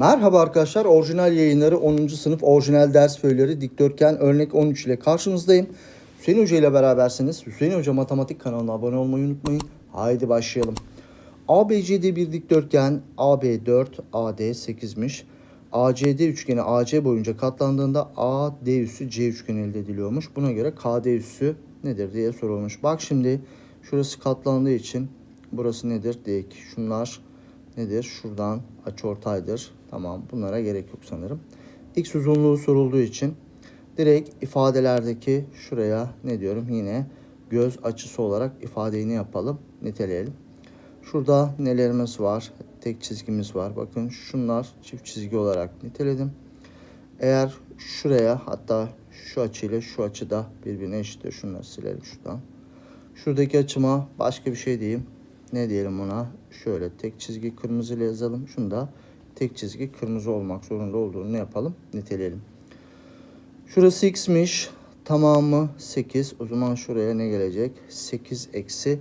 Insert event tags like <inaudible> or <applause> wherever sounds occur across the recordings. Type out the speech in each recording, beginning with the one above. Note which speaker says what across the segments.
Speaker 1: Merhaba arkadaşlar. Orijinal yayınları 10. sınıf orijinal ders föyleri dikdörtgen örnek 13 ile karşınızdayım. Hüseyin Hoca ile berabersiniz. Hüseyin Hoca Matematik kanalına abone olmayı unutmayın. Haydi başlayalım. ABCD bir dikdörtgen AB 4, AD 8'miş. ACD üçgeni AC boyunca katlandığında AD üssü C üçgeni elde ediliyormuş. Buna göre KD üssü nedir diye sorulmuş. Bak şimdi şurası katlandığı için burası nedir? Dik. Şunlar nedir? Şuradan açıortaydır. Tamam bunlara gerek yok sanırım. X uzunluğu sorulduğu için direkt ifadelerdeki şuraya ne diyorum yine göz açısı olarak ifadeyi ne yapalım? Niteleyelim. Şurada nelerimiz var? Tek çizgimiz var. Bakın şunlar çift çizgi olarak niteledim. Eğer şuraya hatta şu açıyla şu açıda birbirine eşittir. Şunları silelim şuradan. Şuradaki açıma başka bir şey diyeyim. Ne diyelim ona? Şöyle tek çizgi kırmızı ile yazalım. Şunu da tek çizgi kırmızı olmak zorunda olduğunu ne yapalım? Niteleyelim. Şurası x'miş. Tamamı 8. O zaman şuraya ne gelecek? 8 eksi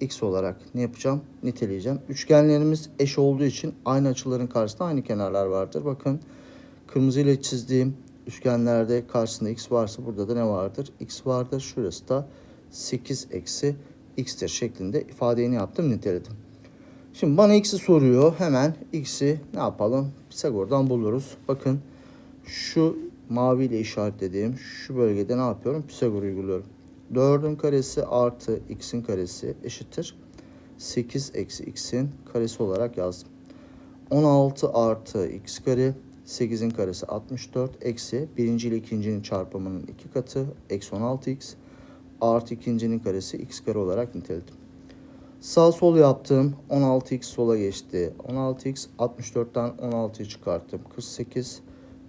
Speaker 1: x olarak ne yapacağım? Niteleyeceğim. Üçgenlerimiz eş olduğu için aynı açıların karşısında aynı kenarlar vardır. Bakın kırmızı ile çizdiğim üçgenlerde karşısında x varsa burada da ne vardır? x vardır. Şurası da 8 eksi x'tir şeklinde ifadeyi ne yaptım? Niteledim. Şimdi bana x'i soruyor. Hemen x'i ne yapalım? Pisagor'dan buluruz. Bakın şu mavi ile işaretlediğim şu bölgede ne yapıyorum? Pisagor uyguluyorum. 4'ün karesi artı x'in karesi eşittir. 8 eksi x'in karesi olarak yazdım. 16 artı x kare 8'in karesi 64 eksi birinci ile ikincinin çarpımının iki katı eksi 16x artı ikincinin karesi x kare olarak niteledim. Sağ sol yaptım. 16x sola geçti. 16x 64'ten 16'yı çıkarttım. 48.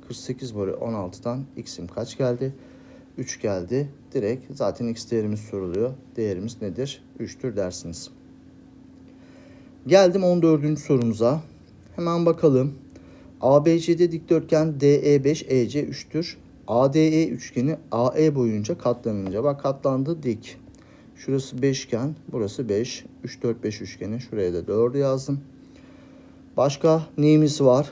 Speaker 1: 48 bölü 16'dan x'im kaç geldi? 3 geldi. Direkt zaten x değerimiz soruluyor. Değerimiz nedir? 3'tür dersiniz. Geldim 14. sorumuza. Hemen bakalım. ABCD dikdörtgen E DE5 EC 3'tür. ADE üçgeni AE boyunca katlanınca bak katlandı dik. Şurası 5 iken burası 5. 3 4 5 üçgeni şuraya da 4 yazdım. Başka neyimiz var?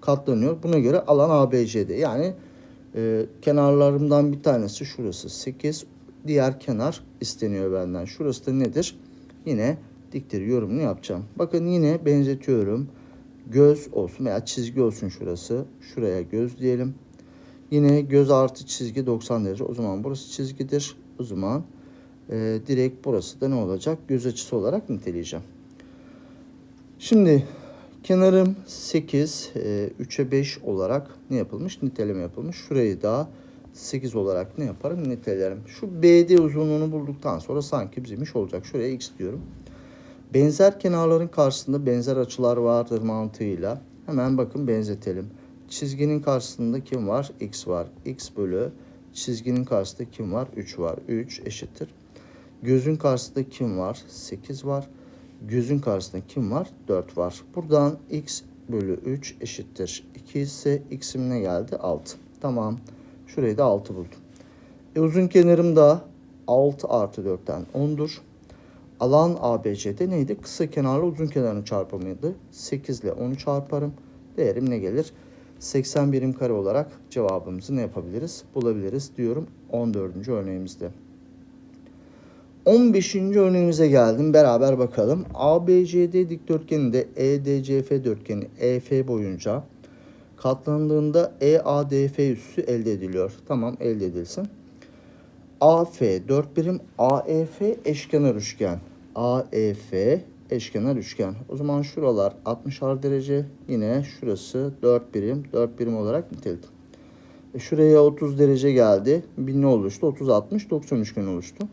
Speaker 1: Katlanıyor. Buna göre alan ABCD. Yani e, kenarlarımdan bir tanesi şurası 8. Diğer kenar isteniyor benden. Şurası da nedir? Yine diktir yorumunu yapacağım. Bakın yine benzetiyorum. Göz olsun veya çizgi olsun şurası. Şuraya göz diyelim. Yine göz artı çizgi 90 derece. O zaman burası çizgidir. O zaman e, direkt burası da ne olacak? Göz açısı olarak niteleyeceğim. Şimdi kenarım 8, e, 3'e 5 olarak ne yapılmış? Niteleme yapılmış. Şurayı da 8 olarak ne yaparım? Nitelerim. Şu BD uzunluğunu bulduktan sonra sanki bizim iş olacak. Şuraya x diyorum. Benzer kenarların karşısında benzer açılar vardır mantığıyla. Hemen bakın benzetelim. Çizginin karşısında kim var? X var. X bölü çizginin karşısında kim var? 3 var. 3 eşittir. Gözün karşısında kim var? 8 var. Gözün karşısında kim var? 4 var. Buradan x bölü 3 eşittir. 2 ise x'im ne geldi? 6. Tamam. Şurayı da 6 buldum. E, uzun kenarım da 6 artı 4'ten 10'dur. Alan ABC'de neydi? Kısa kenarla uzun kenarın çarpımıydı. 8 ile 10'u çarparım. Değerim ne gelir? 80 birim kare olarak cevabımızı ne yapabiliriz? Bulabiliriz diyorum 14. örneğimizde. 15. örneğimize geldim. Beraber bakalım. ABCD dikdörtgeninde E EDCF dörtgeni EF boyunca katlandığında EADF üssü elde ediliyor. Tamam elde edilsin. AF 4 birim, AEF eşkenar üçgen. AEF eşkenar üçgen. O zaman şuralar 60'ar derece. Yine şurası 4 birim, 4 birim olarak niteledim. E şuraya 30 derece geldi. Bir ne oluştu? 30, 60, 90 üçgen oluştu.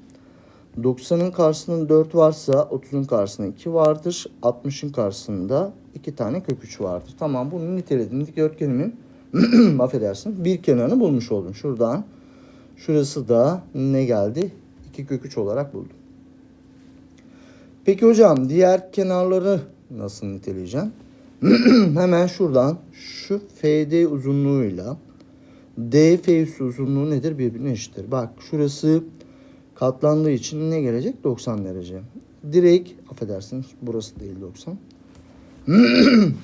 Speaker 1: 90'ın karşısında 4 varsa 30'un karşısında 2 vardır. 60'ın karşısında 2 tane kök 3 vardır. Tamam bunu niteledim. Dikdörtgenimin <clears throat> affedersin bir kenarını bulmuş oldum. Şuradan şurası da ne geldi? 2 kök 3 olarak buldum. Peki hocam diğer kenarları nasıl niteleyeceğim? <clears throat> Hemen şuradan şu FD uzunluğuyla DF uzunluğu nedir? Birbirine eşittir. Bak şurası katlandığı için ne gelecek? 90 derece. Direkt affedersiniz burası değil 90. <clears throat>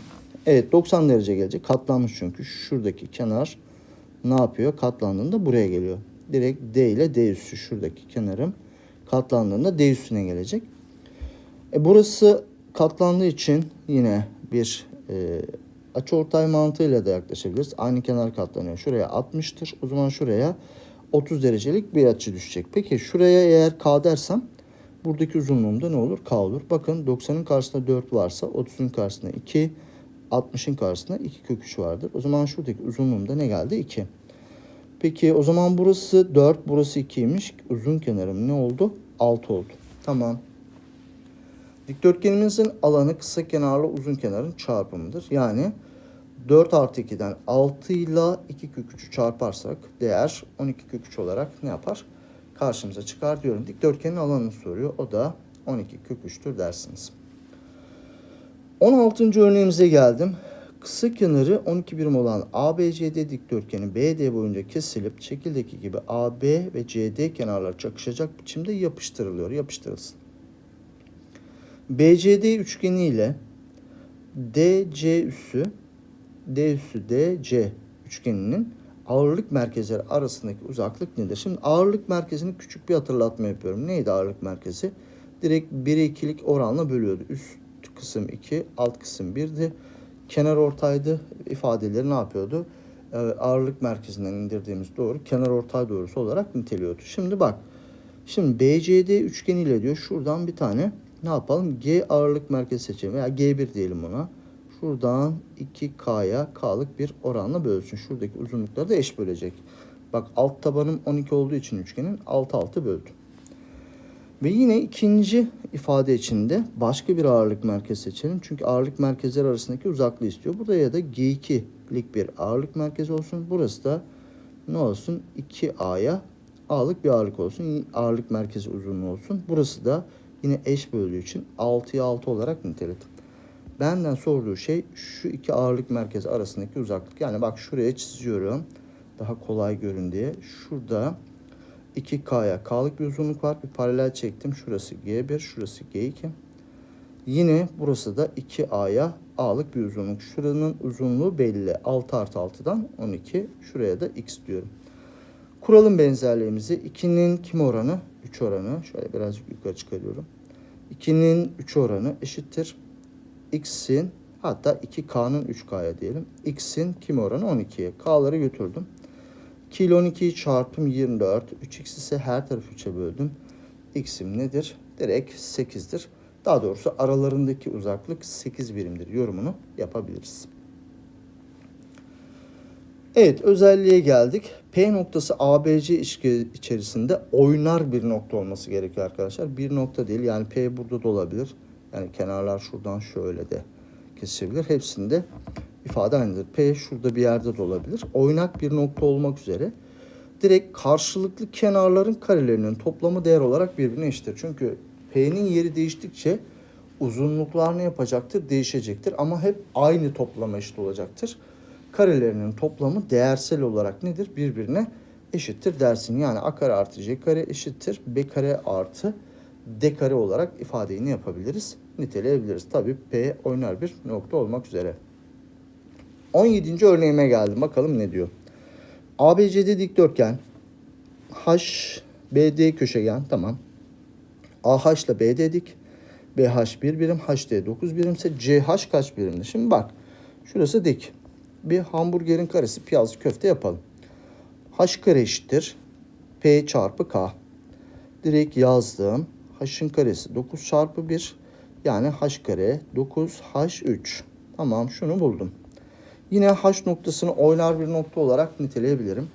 Speaker 1: Evet 90 derece gelecek. Katlanmış çünkü. Şuradaki kenar ne yapıyor? Katlandığında buraya geliyor. Direkt D ile D üssü şuradaki kenarım katlandığında D üstüne gelecek. E burası katlandığı için yine bir e, açıortay mantığıyla da yaklaşabiliriz. Aynı kenar katlanıyor. Şuraya 60'tır. O zaman şuraya 30 derecelik bir açı düşecek. Peki şuraya eğer K dersem buradaki uzunluğumda ne olur? K olur. Bakın 90'ın karşısında 4 varsa 30'un karşısında 2, 60'ın karşısında 2 kök 3 vardır. O zaman şuradaki uzunluğumda ne geldi? 2. Peki o zaman burası 4, burası 2'ymiş. Uzun kenarım ne oldu? 6 oldu. Tamam. Dikdörtgenimizin alanı kısa kenarla uzun kenarın çarpımıdır. Yani 4 artı 2'den 6 ile 2 kök 3'ü çarparsak değer 12 kök 3 olarak ne yapar? Karşımıza çıkar diyorum. Dikdörtgenin alanını soruyor. O da 12 kök 3'tür dersiniz. 16. örneğimize geldim. Kısa kenarı 12 birim olan ABCD dikdörtgeni BD boyunca kesilip şekildeki gibi AB ve CD kenarları çakışacak biçimde yapıştırılıyor. Yapıştırılsın. BCD üçgeni ile DC üssü D üssü DC üçgeninin ağırlık merkezleri arasındaki uzaklık nedir? Şimdi ağırlık merkezini küçük bir hatırlatma yapıyorum. Neydi ağırlık merkezi? Direkt 1'e 2'lik oranla bölüyordu. Üst kısım 2, alt kısım 1'di. Kenar ortaydı. ifadeleri ne yapıyordu? Ee, ağırlık merkezinden indirdiğimiz doğru kenar ortay doğrusu olarak niteliyordu. Şimdi bak. Şimdi BCD üçgeniyle diyor şuradan bir tane ne yapalım? G ağırlık merkezi seçelim veya G1 diyelim ona. Şuradan 2K'ya K'lık bir oranla bölsün. Şuradaki uzunlukları da eş bölecek. Bak alt tabanım 12 olduğu için üçgenin 6 6 böldüm. Ve yine ikinci ifade içinde başka bir ağırlık merkezi seçelim. Çünkü ağırlık merkezleri arasındaki uzaklığı istiyor. Burada ya da G2'lik bir ağırlık merkezi olsun. Burası da ne olsun? 2A'ya A'lık bir ağırlık olsun. Ağırlık merkezi uzunluğu olsun. Burası da yine eş böldüğü için 6'ya 6 olarak niteledim. Benden sorduğu şey şu iki ağırlık merkezi arasındaki uzaklık. Yani bak şuraya çiziyorum. Daha kolay görün diye. Şurada 2K'ya K'lık bir uzunluk var. Bir paralel çektim. Şurası G1, şurası G2. Yine burası da 2A'ya A'lık bir uzunluk. Şuranın uzunluğu belli. 6 artı 6'dan 12. Şuraya da X diyorum. Kuralım benzerliğimizi. 2'nin kim oranı? 3 oranı. Şöyle birazcık yukarı çıkarıyorum. 2'nin 3 oranı eşittir. X'in hatta 2K'nın 3K'ya diyelim. X'in kim oranı? 12'ye. K'ları götürdüm. 2 ile 12'yi çarpım 24. 3x ise her tarafı 3'e böldüm. X'im nedir? Direkt 8'dir. Daha doğrusu aralarındaki uzaklık 8 birimdir yorumunu yapabiliriz. Evet özelliğe geldik. P noktası ABC içerisinde oynar bir nokta olması gerekiyor arkadaşlar. Bir nokta değil yani P burada da olabilir. Yani kenarlar şuradan şöyle de kesebilir. Hepsinde ifade aynıdır. P şurada bir yerde de olabilir. Oynak bir nokta olmak üzere direkt karşılıklı kenarların karelerinin toplamı değer olarak birbirine eşittir. Çünkü P'nin yeri değiştikçe uzunluklar ne yapacaktır? Değişecektir ama hep aynı toplama eşit olacaktır. Karelerinin toplamı değersel olarak nedir? Birbirine eşittir dersin. Yani A kare artı C kare eşittir. B kare artı D kare olarak ifadeni yapabiliriz. Niteleyebiliriz. Tabii P oynar bir nokta olmak üzere. 17. örneğime geldim. Bakalım ne diyor. ABCD dikdörtgen H BD köşegen tamam. AH ile BD dik. BH 1 birim, HD 9 birimse CH kaç birimdir? Şimdi bak. Şurası dik. Bir hamburgerin karesi piyazlı köfte yapalım. H kare eşittir. P çarpı K. Direkt yazdım. H'ın karesi 9 çarpı 1. Yani H kare 9 H3. Tamam şunu buldum. Yine H noktasını oynar bir nokta olarak niteleyebilirim.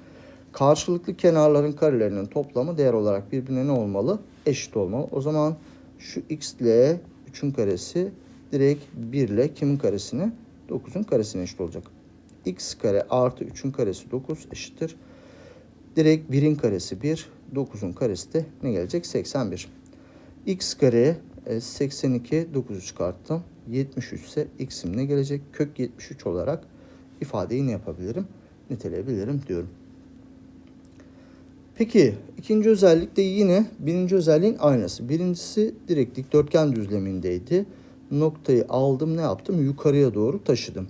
Speaker 1: Karşılıklı kenarların karelerinin toplamı değer olarak birbirine ne olmalı? Eşit olmalı. O zaman şu x ile 3'ün karesi direkt 1 ile kimin karesine? 9'un karesine eşit olacak. x kare artı 3'ün karesi 9 eşittir. Direkt 1'in karesi 1, 9'un karesi de ne gelecek? 81. x kare 82, 9'u çıkarttım. 73 ise x'im ne gelecek? Kök 73 olarak ifadeyi ne yapabilirim? Niteleyebilirim diyorum. Peki ikinci özellik de yine birinci özelliğin aynısı. Birincisi direkt dikdörtgen düzlemindeydi. noktayı aldım ne yaptım? Yukarıya doğru taşıdım.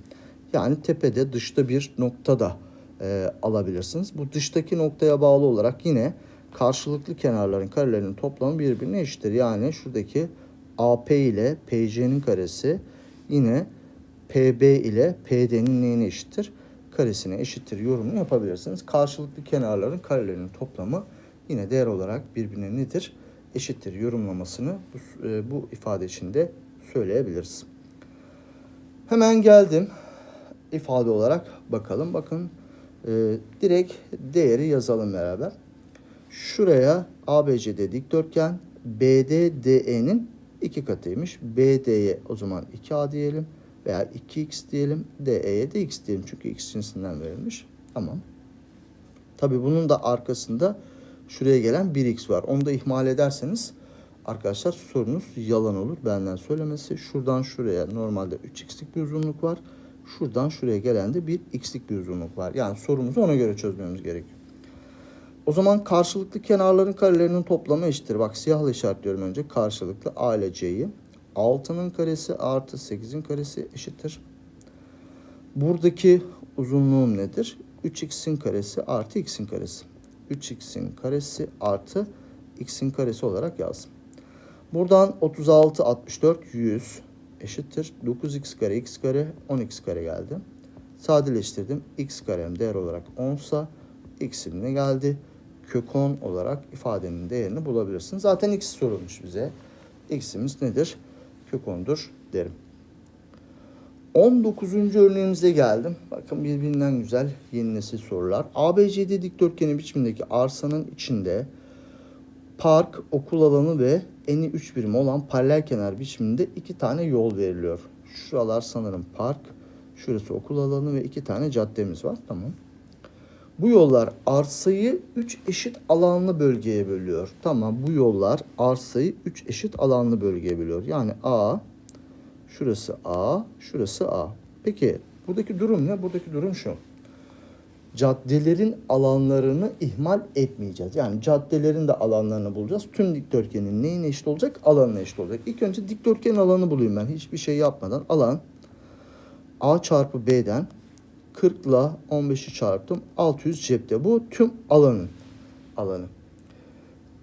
Speaker 1: Yani tepede dışta bir noktada e, alabilirsiniz. Bu dıştaki noktaya bağlı olarak yine karşılıklı kenarların karelerinin toplamı birbirine eşittir. Yani şuradaki AP ile PC'nin karesi yine PB ile PD'nin neyine eşittir? Karesine eşittir yorumunu yapabilirsiniz. Karşılıklı kenarların karelerinin toplamı yine değer olarak birbirine nedir? Eşittir yorumlamasını bu, e, bu ifade içinde söyleyebiliriz. Hemen geldim ifade olarak bakalım. Bakın e, direkt değeri yazalım beraber. Şuraya ABCD dikdörtgen BD DE'nin iki katıymış. BD'ye o zaman 2A diyelim veya 2x diyelim. DE'ye de x diyelim çünkü x cinsinden verilmiş. Tamam. Tabii bunun da arkasında şuraya gelen 1x var. Onu da ihmal ederseniz arkadaşlar sorunuz yalan olur. Benden söylemesi. Şuradan şuraya normalde 3x'lik bir uzunluk var. Şuradan şuraya gelen de bir x'lik bir uzunluk var. Yani sorumuzu ona göre çözmemiz gerekiyor. O zaman karşılıklı kenarların karelerinin toplamı eşittir. Bak siyahla işaretliyorum önce karşılıklı a ile c'yi. 6'nın karesi artı 8'in karesi eşittir. Buradaki uzunluğum nedir? 3x'in karesi artı x'in karesi. 3x'in karesi artı x'in karesi olarak yazdım. Buradan 36, 64, 100 eşittir. 9x kare, x kare, 10x kare geldi. Sadeleştirdim. x karem değer olarak 10 sa x'im ne geldi? Kök 10 olarak ifadenin değerini bulabilirsiniz. Zaten x sorulmuş bize. x'imiz nedir? Kök 10'dur derim. 19. örneğimize geldim. Bakın birbirinden güzel yeni nesil sorular. ABCD dikdörtgeni biçimindeki arsanın içinde park, okul alanı ve eni 3 birim olan paralel kenar biçiminde iki tane yol veriliyor. Şuralar sanırım park, şurası okul alanı ve iki tane caddemiz var. Tamam. Bu yollar arsayı 3 eşit alanlı bölgeye bölüyor. Tamam bu yollar arsayı 3 eşit alanlı bölgeye bölüyor. Yani A, şurası A, şurası A. Peki buradaki durum ne? Buradaki durum şu. Caddelerin alanlarını ihmal etmeyeceğiz. Yani caddelerin de alanlarını bulacağız. Tüm dikdörtgenin neyine eşit olacak? Alanına eşit olacak. İlk önce dikdörtgenin alanı bulayım ben. Hiçbir şey yapmadan. Alan A çarpı B'den 40 ile 15'i çarptım. 600 cepte. Bu tüm alanın alanı.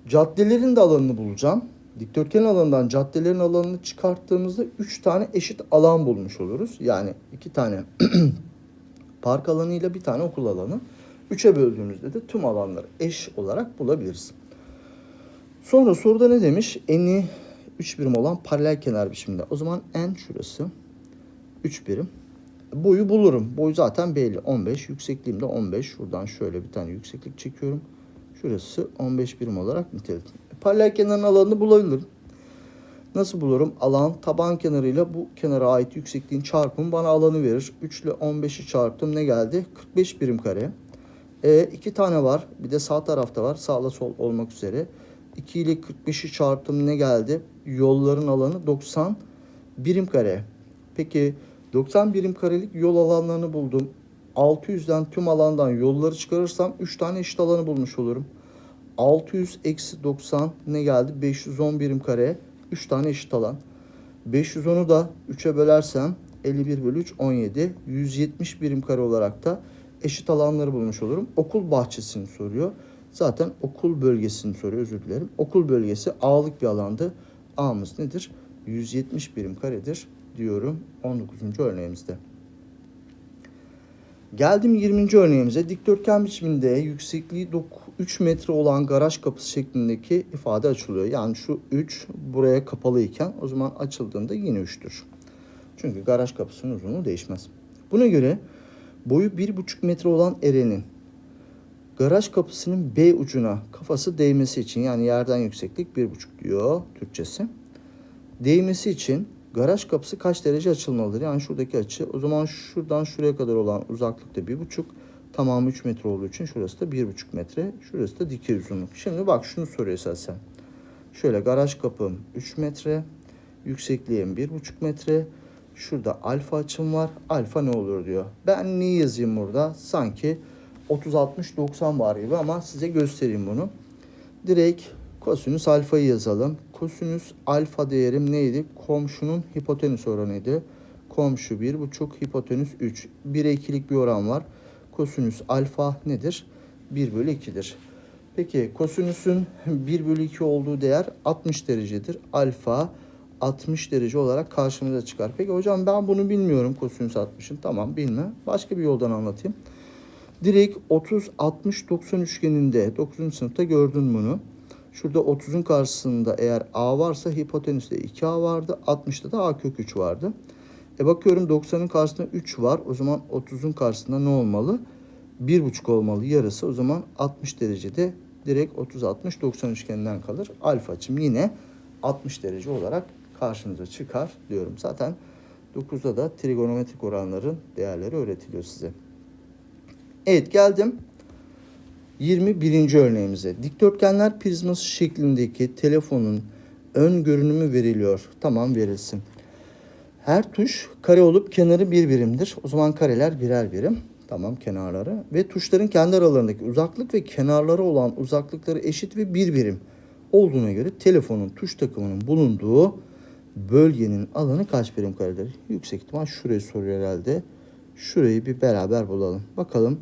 Speaker 1: Caddelerin de alanını bulacağım. Dikdörtgen alanından caddelerin alanını çıkarttığımızda 3 tane eşit alan bulmuş oluruz. Yani 2 tane <clears throat> park alanı ile bir tane okul alanı. 3'e böldüğümüzde de tüm alanları eş olarak bulabiliriz. Sonra soruda ne demiş? Eni 3 birim olan paralel kenar biçiminde. O zaman en şurası 3 birim. Boyu bulurum. Boy zaten belli. 15. Yüksekliğim de 15. Şuradan şöyle bir tane yükseklik çekiyorum. Şurası 15 birim olarak niteledim. Paralel kenarın alanını bulabilirim. Nasıl bulurum? Alan taban kenarıyla bu kenara ait yüksekliğin çarpımı bana alanı verir. 3 ile 15'i çarptım ne geldi? 45 birim kare. E, iki tane var. Bir de sağ tarafta var. Sağla sol olmak üzere. 2 ile 45'i çarptım ne geldi? Yolların alanı 90 birim kare. Peki 90 birim karelik yol alanlarını buldum. 600'den tüm alandan yolları çıkarırsam 3 tane eşit alanı bulmuş olurum. 600 eksi 90 ne geldi? 510 birim kare. 3 tane eşit alan. 510'u da 3'e bölersem 51 bölü 3 17. 170 birim kare olarak da eşit alanları bulmuş olurum. Okul bahçesini soruyor. Zaten okul bölgesini soruyor özür dilerim. Okul bölgesi A'lık bir alandı. A'mız nedir? 170 birim karedir diyorum 19. örneğimizde. Geldim 20. örneğimize. Dikdörtgen biçiminde yüksekliği 3 metre olan garaj kapısı şeklindeki ifade açılıyor. Yani şu 3 buraya kapalı iken o zaman açıldığında yine 3'tür. Çünkü garaj kapısının uzunluğu değişmez. Buna göre boyu 1,5 metre olan Eren'in garaj kapısının B ucuna kafası değmesi için yani yerden yükseklik 1,5 diyor Türkçesi. Değmesi için garaj kapısı kaç derece açılmalıdır? Yani şuradaki açı. O zaman şuradan şuraya kadar olan uzaklıkta 1,5. Tamamı 3 metre olduğu için şurası da 1,5 metre. Şurası da dikey uzunluk. Şimdi bak şunu soruyor esasen. Şöyle garaj kapım 3 metre. Yüksekliğim 1,5 metre. Şurada alfa açım var. Alfa ne olur diyor. Ben neyi yazayım burada? Sanki 30, 60, 90 var gibi ama size göstereyim bunu. Direkt kosinüs alfayı yazalım. Kosinüs alfa değerim neydi? Komşunun hipotenüs oranıydı. Komşu 1,5, hipotenüs 3. 1'e 2'lik bir oran var. Kosinüs alfa nedir? 1 bölü 2'dir. Peki kosinüsün 1 bölü 2 olduğu değer 60 derecedir. Alfa 60 derece olarak karşımıza çıkar. Peki hocam ben bunu bilmiyorum kosinüs 60'ın. Tamam bilme. Başka bir yoldan anlatayım. Direkt 30 60 90 üçgeninde 9. sınıfta gördün bunu. Şurada 30'un karşısında eğer A varsa hipotenüste 2A vardı. 60'da da A kök 3 vardı. E bakıyorum 90'ın karşısında 3 var. O zaman 30'un karşısında ne olmalı? 1,5 olmalı yarısı. O zaman 60 derecede direkt 30 60 90 üçgeninden kalır. Alfa açım yine 60 derece olarak karşımıza çıkar diyorum. Zaten 9'da da trigonometrik oranların değerleri öğretiliyor size. Evet geldim 21. örneğimize. Dikdörtgenler prizması şeklindeki telefonun ön görünümü veriliyor. Tamam verilsin. Her tuş kare olup kenarı bir birimdir. O zaman kareler birer birim. Tamam kenarları. Ve tuşların kendi aralarındaki uzaklık ve kenarları olan uzaklıkları eşit ve bir birim olduğuna göre telefonun tuş takımının bulunduğu bölgenin alanı kaç birim karedir? Yüksek ihtimal şurayı soruyor herhalde. Şurayı bir beraber bulalım. Bakalım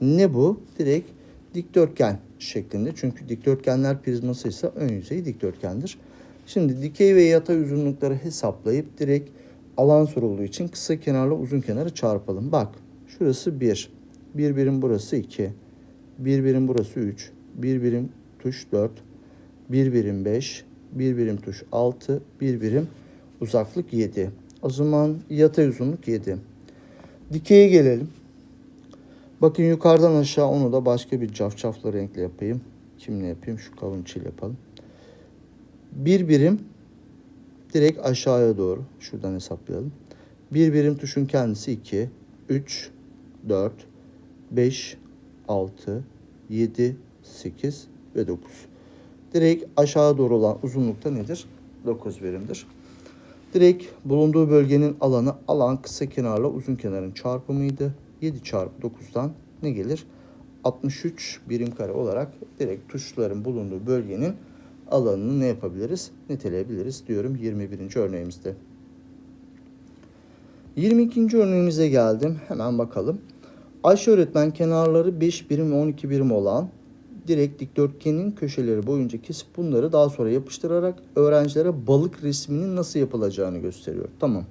Speaker 1: ne bu? Direkt dikdörtgen şeklinde. Çünkü dikdörtgenler prizması ise ön yüzeyi dikdörtgendir. Şimdi dikey ve yatay uzunlukları hesaplayıp direkt alan sorulduğu için kısa kenarla uzun kenarı çarpalım. Bak şurası 1. 1 birim burası 2. 1 birim burası 3. 1 birim tuş 4. 1 birim 5. 1 birim tuş 6. 1 birim uzaklık 7. O zaman yatay uzunluk 7. Dikeye gelelim. Bakın yukarıdan aşağı onu da başka bir cafcaflı renkle yapayım. Kimle yapayım? Şu kavun çil yapalım. Bir birim direkt aşağıya doğru. Şuradan hesaplayalım. Bir birim tuşun kendisi 2, 3, 4, 5, 6, 7, 8 ve 9. Direkt aşağı doğru olan uzunlukta nedir? 9 birimdir. Direkt bulunduğu bölgenin alanı alan kısa kenarla uzun kenarın çarpımıydı. 7 çarpı 9'dan ne gelir? 63 birim kare olarak direkt tuşların bulunduğu bölgenin alanını ne yapabiliriz? Niteleyebiliriz diyorum 21. örneğimizde. 22. örneğimize geldim. Hemen bakalım. Ayşe öğretmen kenarları 5 birim ve 12 birim olan direkt dikdörtgenin köşeleri boyunca kesip bunları daha sonra yapıştırarak öğrencilere balık resminin nasıl yapılacağını gösteriyor. Tamam.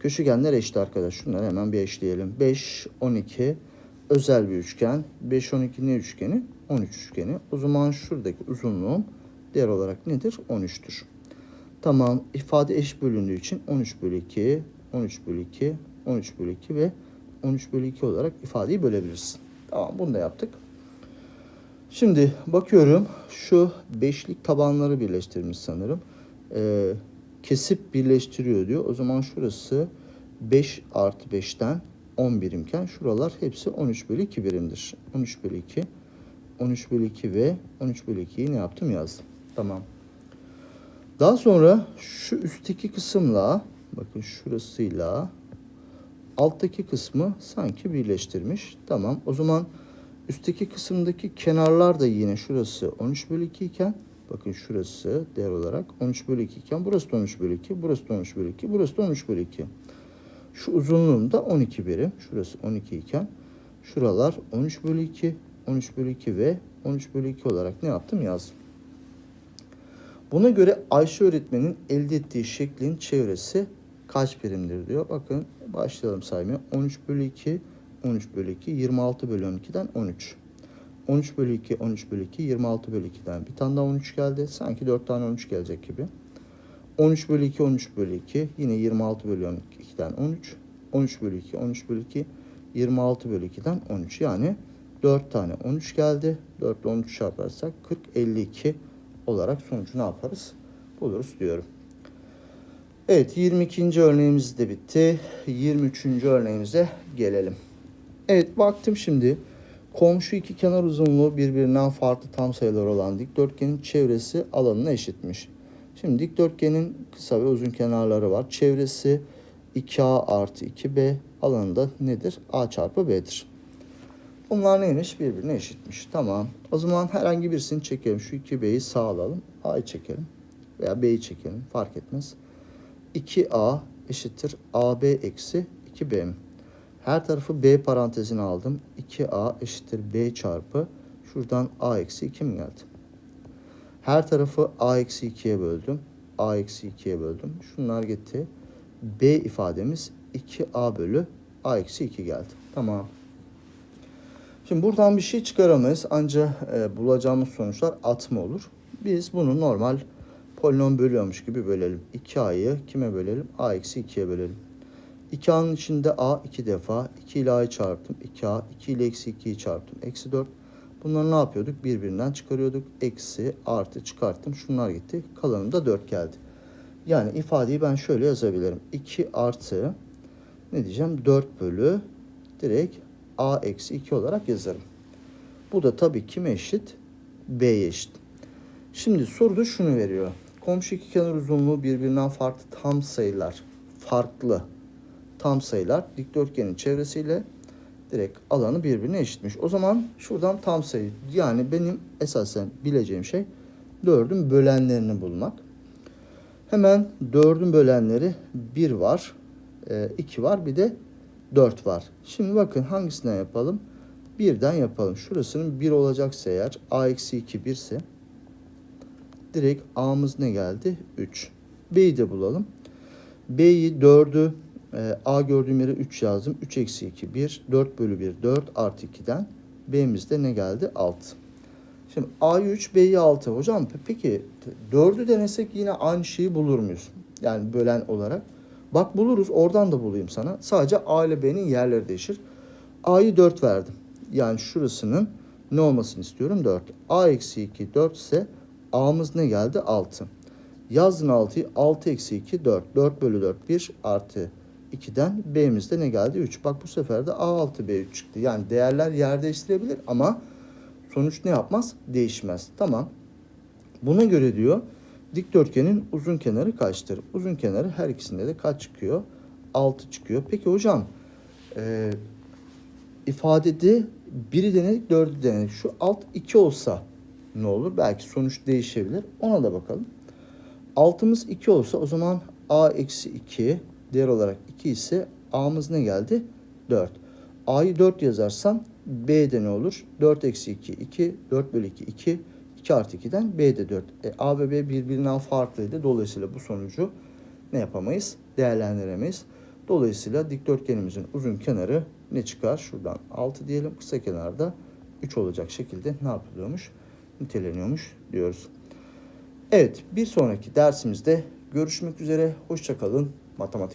Speaker 1: Köşegenler eşit arkadaş. Şunları hemen bir eşleyelim. 5, 12 özel bir üçgen. 5, 12 ne üçgeni? 13 üçgeni. O zaman şuradaki uzunluğum değer olarak nedir? 13'tür. Tamam. ifade eş bölündüğü için 13 bölü 2, 13 bölü 2, 13 bölü 2 ve 13 bölü 2 olarak ifadeyi bölebilirsin. Tamam bunu da yaptık. Şimdi bakıyorum şu beşlik tabanları birleştirmiş sanırım. Ee, kesip birleştiriyor diyor. O zaman şurası 5 artı 5'ten 10 birimken şuralar hepsi 13 bölü 2 birimdir. 13 bölü 2, 13 bölü 2 ve 13 bölü 2'yi ne yaptım yazdım. Tamam. Daha sonra şu üstteki kısımla bakın şurasıyla alttaki kısmı sanki birleştirmiş. Tamam. O zaman üstteki kısımdaki kenarlar da yine şurası 13 bölü 2 iken bakın şurası değer olarak 13 bölü 2 iken burası da 13 bölü 2, burası da 13 bölü 2, burası da 13 bölü 2. Şu uzunluğum da 12 birim. Şurası 12 iken şuralar 13 bölü 2, 13 bölü 2 ve 13 bölü 2 olarak ne yaptım yazdım. Buna göre Ayşe öğretmenin elde ettiği şeklin çevresi kaç birimdir diyor. Bakın başlayalım saymaya. 13 bölü 2, 13 bölü 2, 26 bölü 12'den 13. 13 bölü 2, 13 bölü 2, 26 bölü 2'den bir tane daha 13 geldi. Sanki 4 tane 13 gelecek gibi. 13 bölü 2, 13 bölü 2, yine 26 bölü 12'den 13. 13 bölü 2, 13 bölü 2, 26 bölü 2'den 13. Yani 4 tane 13 geldi. 4 ile 13 çarparsak 40, 52 olarak sonucu ne yaparız? Buluruz diyorum. Evet 22. örneğimiz de bitti. 23. örneğimize gelelim. Evet baktım şimdi. Komşu iki kenar uzunluğu birbirinden farklı tam sayılar olan dikdörtgenin çevresi alanına eşitmiş. Şimdi dikdörtgenin kısa ve uzun kenarları var. Çevresi 2A artı 2B alanında nedir? A çarpı B'dir. Bunlar neymiş? Birbirine eşitmiş. Tamam. O zaman herhangi birisini çekelim. Şu 2B'yi sağ alalım. A'yı çekelim. veya B'yi çekelim fark etmez. 2A eşittir AB eksi 2B mi? Her tarafı B parantezine aldım. 2A eşittir B çarpı şuradan A eksi 2 mi geldi? Her tarafı A eksi 2'ye böldüm. A eksi 2'ye böldüm. Şunlar gitti. B ifademiz 2A bölü A eksi 2 geldi. Tamam. Şimdi buradan bir şey çıkaramayız. Ancak e, bulacağımız sonuçlar atma olur. Biz bunu normal polinom bölüyormuş gibi bölelim. 2A'yı kime bölelim? A eksi 2'ye bölelim. 2A'nın içinde A 2 defa. 2 ile A'yı çarptım. 2A. 2 ile eksi 2'yi çarptım. Eksi 4. Bunları ne yapıyorduk? Birbirinden çıkarıyorduk. Eksi artı çıkarttım. Şunlar gitti. Kalanında 4 geldi. Yani ifadeyi ben şöyle yazabilirim. 2 artı ne diyeceğim? 4 bölü direkt A eksi 2 olarak yazarım. Bu da tabii kime eşit? B'ye eşit. Şimdi soruda şunu veriyor. Komşu iki kenar uzunluğu birbirinden farklı tam sayılar. Farklı tam sayılar dikdörtgenin çevresiyle direkt alanı birbirine eşitmiş. O zaman şuradan tam sayı yani benim esasen bileceğim şey 4'ün bölenlerini bulmak. Hemen 4'ün bölenleri 1 var, 2 var bir de 4 var. Şimdi bakın hangisinden yapalım? Birden yapalım. Şurasının 1 olacaksa eğer a eksi 2 1 ise direkt a'mız ne geldi? 3. B'yi de bulalım. B'yi 4'ü e, a gördüğüm yere 3 yazdım. 3 eksi 2 1. 4 bölü 1 4 artı 2'den B'mizde ne geldi? 6. Şimdi A'yı 3 B'yi 6. Hocam pe- peki 4'ü denesek yine aynı şeyi bulur muyuz? Yani bölen olarak. Bak buluruz oradan da bulayım sana. Sadece A ile B'nin yerleri değişir. A'yı 4 verdim. Yani şurasının ne olmasını istiyorum? 4. A eksi 2 4 ise A'mız ne geldi? 6. Yazdın 6'yı 6 eksi 2 4. 4 bölü 4 1 artı 2'den B'mizde ne geldi? 3. Bak bu sefer de A6 B3 çıktı. Yani değerler yer değiştirebilir ama sonuç ne yapmaz? Değişmez. Tamam. Buna göre diyor dikdörtgenin uzun kenarı kaçtır? Uzun kenarı her ikisinde de kaç çıkıyor? 6 çıkıyor. Peki hocam e, ifadede biri denedik dördü denedik. Şu alt 2 olsa ne olur? Belki sonuç değişebilir. Ona da bakalım. Altımız 2 olsa o zaman a eksi 2 değer olarak 2 ise a'mız ne geldi? 4. a'yı 4 yazarsam b'de ne olur? 4 eksi 2 2 4 bölü 2 2 2 artı 2'den b'de 4. E, a ve b birbirinden farklıydı. Dolayısıyla bu sonucu ne yapamayız? Değerlendiremeyiz. Dolayısıyla dikdörtgenimizin uzun kenarı ne çıkar? Şuradan 6 diyelim. Kısa kenarda 3 olacak şekilde ne yapılıyormuş? Niteleniyormuş diyoruz. Evet bir sonraki dersimizde görüşmek üzere. Hoşçakalın. Matematik